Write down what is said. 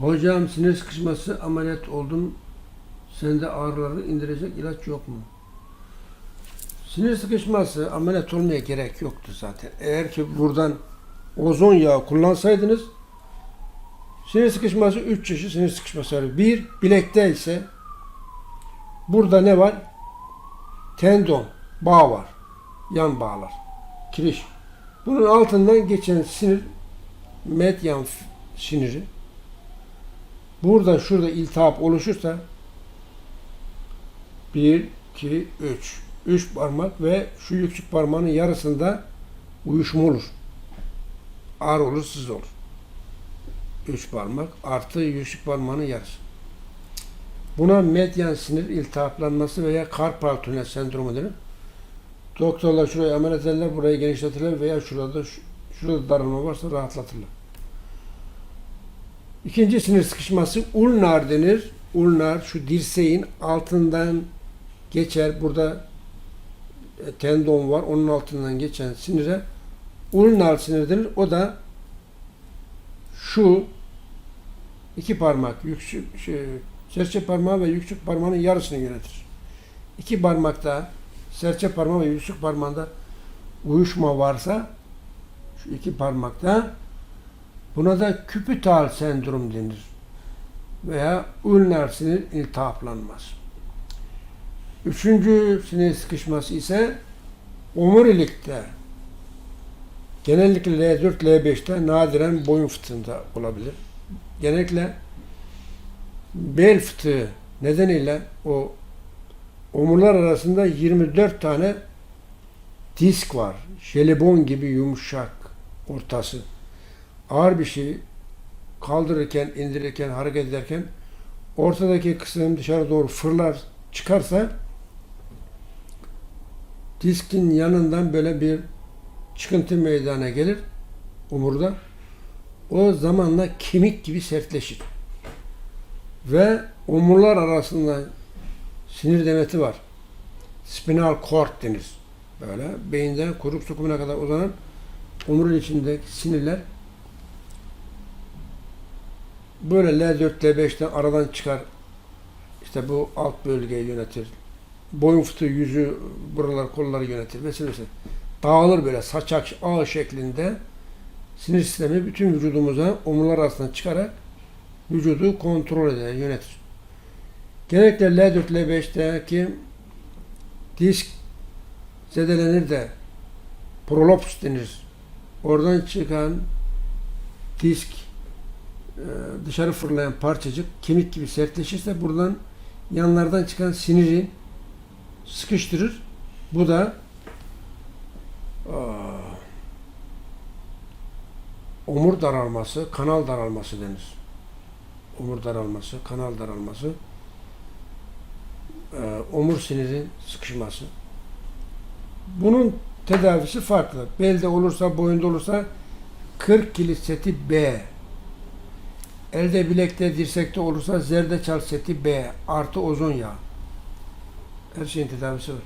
Hocam sinir sıkışması ameliyat oldum. Sende ağrıları indirecek ilaç yok mu? Sinir sıkışması ameliyat olmaya gerek yoktu zaten. Eğer ki buradan ozon yağı kullansaydınız sinir sıkışması 3 çeşit sinir sıkışması var. Bir, bilekte ise burada ne var? Tendon, bağ var. Yan bağlar. Kiriş. Bunun altından geçen sinir medyan siniri burada şurada iltihap oluşursa 1, 2, 3 3 parmak ve şu yüksek parmağın yarısında uyuşma olur. Ağrı olur, sız olur. 3 parmak artı yüksek parmağın yarısı. Buna medyan sinir iltihaplanması veya karpal tünel sendromu denir. Doktorlar şurayı ameliyat ederler, burayı genişletirler veya şurada şu- şurada daralma varsa rahatlatırlar. İkinci sinir sıkışması ulnar denir. Ulnar şu dirseğin altından geçer. Burada e, tendon var. Onun altından geçen sinire ulnar sinir denir. O da şu iki parmak yüksek şey, serçe parmağı ve yüksek parmağının yarısını yönetir. İki parmakta serçe parmağı ve yüksek parmağında uyuşma varsa şu iki parmakta buna da küpütal sendrom denir. Veya ulnar sinir iltihaplanması. Üçüncü sinir sıkışması ise omurilikte genellikle L4, L5'te nadiren boyun fıtığında olabilir. Genellikle bel fıtığı nedeniyle o omurlar arasında 24 tane disk var. Jelibon gibi yumuşak ortası. Ağır bir şey kaldırırken, indirirken, hareket ederken ortadaki kısım dışarı doğru fırlar çıkarsa diskin yanından böyle bir çıkıntı meydana gelir omurda. O zamanla kemik gibi sertleşir. Ve omurlar arasında sinir demeti var. Spinal cord denir. Böyle beyinden kuyruk sokumuna kadar uzanan omurun içindeki sinirler böyle L4, L5'ten aradan çıkar. İşte bu alt bölgeyi yönetir. Boyun fıtığı yüzü, buralar, kolları yönetir vesaire vesaire. Dağılır böyle saçak ağ şeklinde sinir sistemi bütün vücudumuza omurlar arasından çıkarak vücudu kontrol eder, yönetir. Genellikle L4, L5'teki disk zedelenir de prolaps denir. Oradan çıkan disk dışarı fırlayan parçacık kemik gibi sertleşirse buradan yanlardan çıkan siniri sıkıştırır. Bu da omur daralması, kanal daralması denir. Omur daralması, kanal daralması, e, omur siniri sıkışması. Bunun tedavisi farklı. Belde olursa, boyunda olursa 40 kilit seti B. Elde, bilekte, dirsekte olursa zerdeçal seti B artı ozon yağı. Her şeyin tedavisi var.